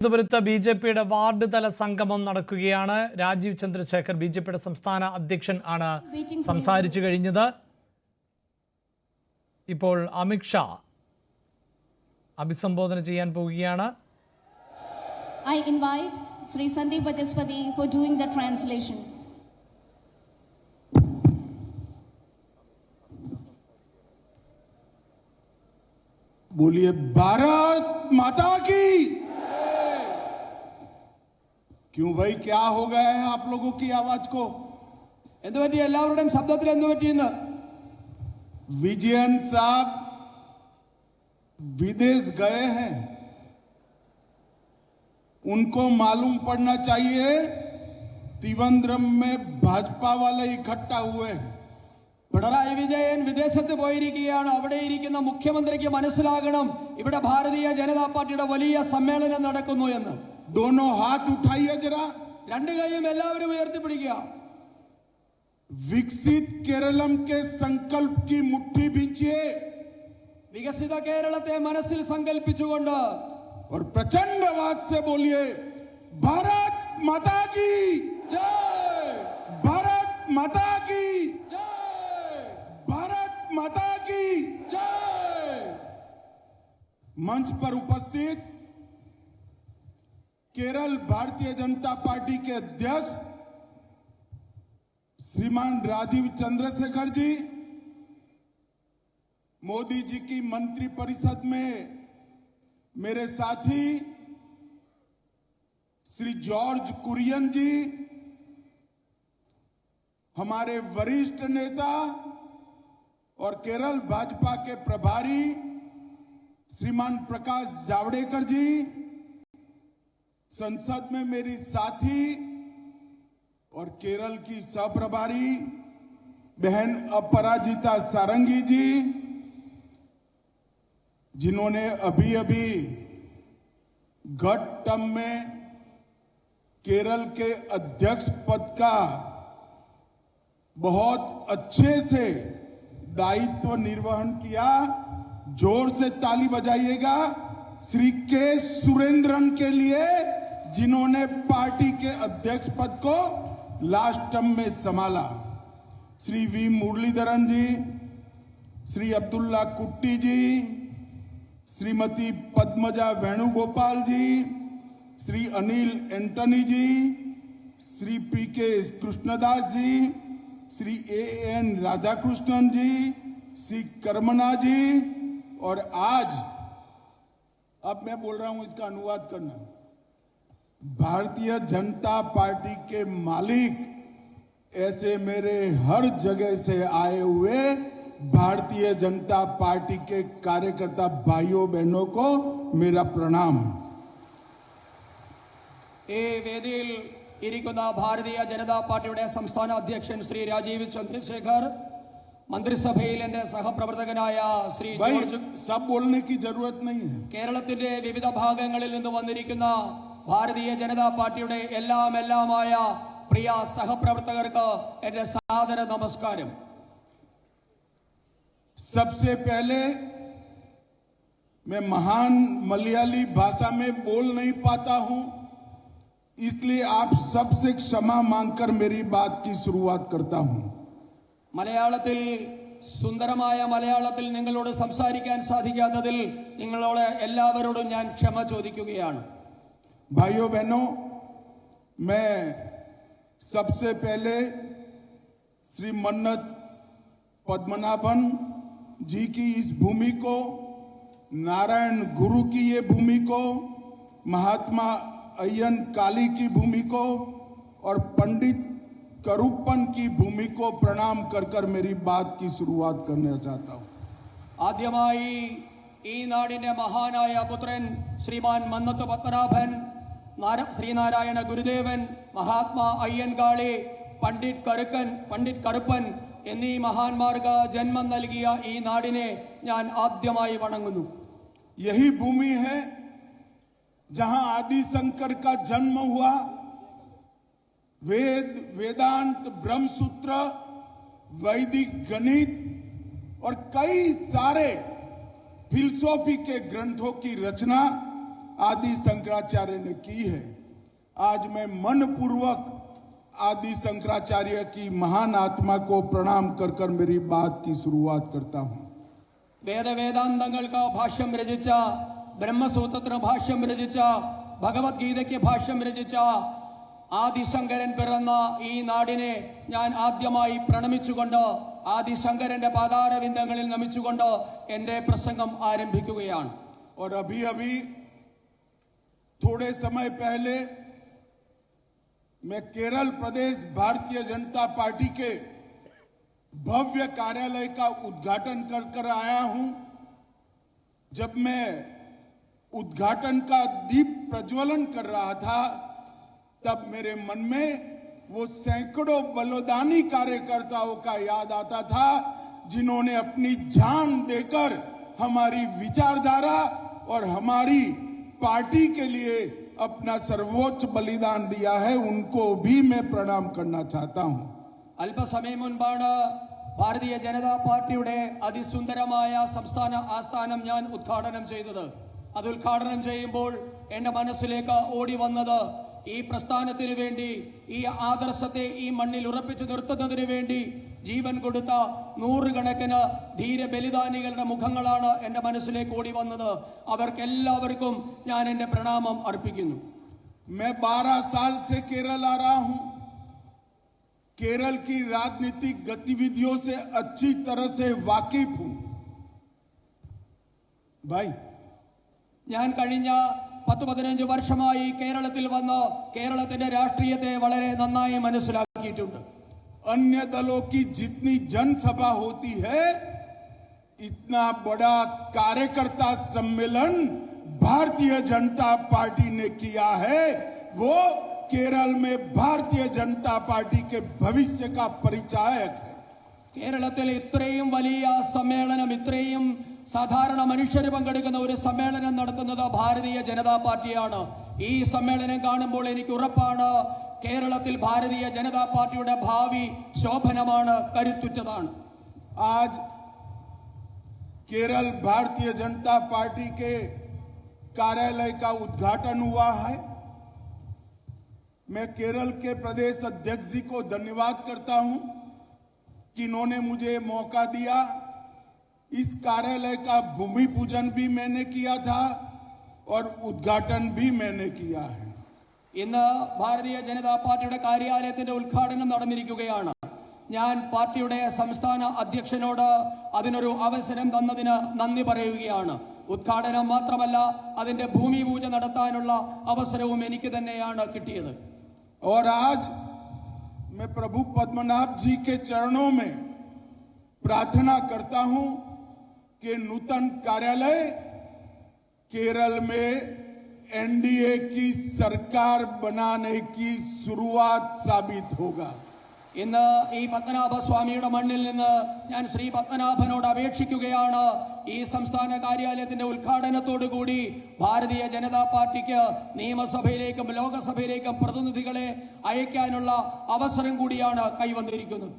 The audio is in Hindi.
തിരുവനന്തപുരത്ത് ബി ജെ പിയുടെ വാർഡ് തല സംഗമം നടക്കുകയാണ് രാജീവ് ചന്ദ്രശേഖർ ബി ജെ പിയുടെ സംസ്ഥാന അധ്യക്ഷൻ ആണ് സംസാരിച്ചു കഴിഞ്ഞത് ഇപ്പോൾ അമിത്ഷാ അഭിസംബോധന ചെയ്യാൻ പോവുകയാണ് I invite Sri Sandeep Vajaspati for doing the translation. बोलिए भारत माता की क्यों भाई क्या हो गया है आप लोगों की आवाज को എന്ത് പറ്റി എല്ലാവരുടെയും ശബ്ദത്തിൽ എന്ത് പറ്റിയെന്ന് विजयन साहब विदेश गए हैं उनको मालूम पड़ना चाहिए त्रिवेंद्रम में भाजपा वाले इकट्ठा हुए हैं പിണറായി വിജയൻ വിദേശത്ത് പോയിരിക്കുകയാണ് അവിടെ ഇരിക്കുന്ന മുഖ്യമന്ത്രിക്ക് മനസ്സിലാകണം ഇവിടെ ഭാരതീയ ജനതാ പാർട്ടിയുടെ വലിയ സമ്മേളനം നടക്കുന്നു എന്ന് दोनों हाथ उठाइए जरा രണ്ടു കൈയും എല്ലാവരും ഉയർത്തിപ്പിടിക്കുക विकसित केरलम के संकल्प की मुट्ठी भींचिए വികസിത കേരളത്തെ മനസ്സിൽ സങ്കല്പിച്ചുകൊണ്ട് और प्रचंड आवाज से बोलिए भारत माता की ജയ് भारत माता की ജയ് भारत माता की ജയ് मंच पर उपस्थित केरल भारतीय जनता पार्टी के अध्यक्ष श्रीमान राजीव चंद्रशेखर जी, मोदी जी की मंत्री परिषद में मेरे साथी श्री जॉर्ज कुरियन जी, हमारे वरिष्ठ नेता और केरल भाजपा के प्रभारी श्रीमान प्रकाश जावड़ेकर जी संसद में मेरी साथी और केरल की सहप्रभारी बहन अपराजिता सारंगी जी, जिन्होंने अभी अभी घट टर्म में केरल के अध्यक्ष पद का बहुत अच्छे से दायित्व निर्वहन किया, ज़ोर से ताली बजाइएगा। श्री के सुरेंद्रन के लिए जिन्होंने पार्टी के अध्यक्ष पद को लास्ट टर्म में संभाला। Shri V Muraleedharan ji, Shri Abdullah Kutty ji, Shrimati Padmaja Venugopal ji, Shri Anil Antony ji, Shri P K Krishnadas ji, Shri A N Radhakrishnan ji, Shri Karmana ji, और आज अब मैं बोल रहा हूँ इसका अनुवाद करना। भारतीय जनता पार्टी के मालिक ऐसे मेरे हर जगह से आए हुए भारतीय जनता पार्टी के कार्यकर्ता भाइयों बहनों को मेरा प्रणाम ഈ വേദിയിൽ ഇരിക്കുന്ന ഭാരതീയ ജനതാ പാർട്ടിയുടെ സംസ്ഥാന അധ്യക്ഷൻ ശ്രീ രാജീവ് ചന്ദ്രശേഖർ മന്ത്രിസഭയിൽ എന്റെ സഹപ്രവർത്തകനായ ശ്രീ भाई ജോർജ് सब बोलने की जरूरत नहीं है കേരളത്തിന്റെ വിവിധ ഭാഗങ്ങളിൽ നിന്ന് വന്നിരിക്കുന്ന ഭാരതീയ ജനതാ പാർട്ടിയുടെ എല്ലാം എല്ലാമായ പ്രിയ സഹപ്രവർത്തകർക്ക് എന്റെ സാദര നമസ്കാരം सबसे पहले मैं महान मलयाली भाषा में बोल नहीं पाता हूं इसलिए आप सबसे क्षमा मांगकर मेरी बात की शुरुआत करता हूं മലയാളത്തിൽ സുന്ദരമായ മലയാളത്തിൽ നിങ്ങളോട് സംസാരിക്കാൻ സാധിക്കാത്തതിൽ നിങ്ങളോട് എല്ലാവരോടും ഞാൻ ക്ഷമ ചോദിക്കുകയാണ് भाइयों बहनों मैं सबसे पहले श्री मन्नत पद्मनाभन जी की इस भूमि को नारायण गुरु की ये भूमि को महात्मा अय्यन काली की भूमि को और पंडित करूपन की भूमि को प्रणाम कर कर मेरी बात की शुरुआत करना चाहता हूं ആദ്യമായി ഈ നാടിന്റെ മഹാനായ പുത്രൻ ശ്രീമാൻ മന്നത്ത് പത്മനാഭൻ നാര- ശ്രീനാരായണ ഗുരുദേവൻ മഹാത്മാ അയ്യൻകാളി പണ്ഡിറ്റ് കരുക്കൻ പണ്ഡിറ്റ് കറുപ്പൻ എന്നീ മഹാന്മാർക്ക് ജന്മം നൽകിയ ഈ നാടിനെ ഞാൻ ആദ്യമായി വണങ്ങുന്നു यही भूमि है जहां आदि शंकर का जन्म हुआ वेद वेदांत ब्रह्मसूत्र वैदिक गणित और कई सारे फिलसॉफी के ग्रंथों की रचना आदि शंकराचार्य ने की है आज मैं मन पूर्वक आदि शंकराचार्य की महान आत्मा को प्रणाम कर कर मेरी बात की शुरुआत करता हूं വേദവേദാന്തങ്ങൾക്ക് ഭാഷ്യം രചിച്ച ബ്രഹ്മസൂത്രത്തിന് ഭാഷ്യം രചിച്ച ഭഗവത്ഗീതയ്ക്ക് ഭാഷ്യം രചിച്ച ആദിശങ്കരൻ പിറന്ന ഈ നാടിനെ ഞാൻ ആദ്യമായി പ്രണമിച്ചുകൊണ്ട് ആദിശങ്കരന്റെ പാതാരവിന്ദങ്ങളിൽ നമിച്ചുകൊണ്ട് എന്റെ പ്രസംഗം ആരംഭിക്കുകയാണ് और अभी अभी थोड़े समय पहले मैं केरल प्रदेश भारतीय जनता पार्टी के भव्य कार्यालय का उद्घाटन कर कर आया हूँ। जब मैं उद्घाटन का दीप प्रज्वलन कर रहा था, तब मेरे मन में वो सैकड़ों बलोदानी कार्यकर्ताओं का याद आता था, जिन्होंने अपनी जान देकर हमारी विचारधारा और हमारी पार्टी के लिए अपना सर्वोच्च बलिदान दिया है उनको भी मैं प्रणाम करना चाहता हूं അല്പസമയം മുൻപാണ് ഭാരതീയ ജനതാ പാർട്ടിയുടെ അതിസുന്ദരമായ സംസ്ഥാന ആസ്ഥാനം ഞാൻ ഉദ്ഘാടനം ചെയ്തത് അത് ഉദ്ഘാടനം ചെയ്യുമ്പോൾ എന്റെ മനസ്സിലേക്ക് ഓടി വന്നത് ഈ പ്രസ്ഥാനത്തിനു വേണ്ടി ഈ ആദർശത്തെ ഈ മണ്ണിൽ ഉറപ്പിച്ചു നിർത്തുന്നതിനു വേണ്ടി ജീവൻ കൊടുത്ത നൂറുകണക്കിന് ധീര ബലിദാനികളുടെ മുഖങ്ങളാണ് എന്റെ മനസ്സിലേക്ക് ഓടി വന്നത് അവർക്കെല്ലാവർക്കും ഞാൻ എന്റെ പ്രണാമം അർപ്പിക്കുന്നു मैं 12 साल से केरल आ रहा हूं केरल की राजनीतिक गतिविधियों से अच्छी तरह से वाकिफ हूं भाई ഞാൻ കഴിഞ്ഞ പത്ത് പതിനഞ്ച് വർഷമായി കേരളത്തിൽ വന്ന് കേരളത്തിന്റെ രാഷ്ട്രീയത്തെ വളരെ നന്നായി മനസ്സിലാക്കിയിട്ടുണ്ട് अन्य दलों की जितनी जनसभा होती है इतना बड़ा कार्यकर्ता सम्मेलन भारतीय जनता पार्टी ने किया है वो केरल में भारतीय जनता पार्टी के भविष्य का परिचायक है കേരളത്തിൽ ഇത്രയും വലിയ സമ്മേളനം ഇത്രയും സാധാരണ മനുഷ്യർ പങ്കെടുക്കുന്ന ഒരു സമ്മേളനം നടത്തുന്നത് ഭാരതീയ ജനതാ പാർട്ടിയാണ് ഈ സമ്മേളനം കാണുമ്പോൾ എനിക്ക് ഉറപ്പാണ് കേരളത്തിൽ ഭാരതീയ ജനതാ പാർട്ടിയുടെ ഭാവി ശോഭനമാണ് കരുത്തുറ്റതാണ് आज केरल भारतीय जनता पार्टी के कार्यालय का उद्घाटन हुआ है मैं केरल के प्रदेश अध्यक्ष जी को धन्यवाद करता हूं कि इन्होंने मुझे मौका दिया इस कार्यालय का भूमि पूजन भी मैंने किया था और उद्घाटन भी मैंने किया है ഇന്ന് ഭാരതീയ ജനതാ പാർട്ടിയുടെ കാര്യാലയത്തിന്റെ ഉദ്ഘാടനം നടന്നിരിക്കുകയാണ് ഞാൻ പാർട്ടിയുടെ സംസ്ഥാന അധ്യക്ഷനോട് അതിനൊരു അവസരം തന്നതിന് നന്ദി പറയുകയാണ് ഉദ്ഘാടനം മാത്രമല്ല അതിന്റെ ഭൂമി പൂജ നടത്താനുള്ള അവസരവും എനിക്ക് തന്നെയാണ് കിട്ടിയത് और आज मैं प्रभु पद्मनाभ जी के चरणों में प्रार्थना करता हूं कि नूतन कार्यालय केरल में एनडीए की सरकार बनाने की शुरुआत साबित होगा ഇന്ന് ഈ പത്മനാഭ സ്വാമിയുടെ മണ്ണിൽ നിന്ന് ഞാൻ ശ്രീ പത്മനാഭനോട് അപേക്ഷിക്കുകയാണ് ഈ സംസ്ഥാന കാര്യാലയത്തിന്റെ ഉദ്ഘാടനത്തോടു കൂടി ഭാരതീയ ജനതാ പാർട്ടിക്ക് നിയമസഭയിലേക്കും ലോകസഭയിലേക്കും പ്രതിനിധികളെ അയക്കാനുള്ള അവസരം കൂടിയാണ് കൈവന്നിരിക്കുന്നത്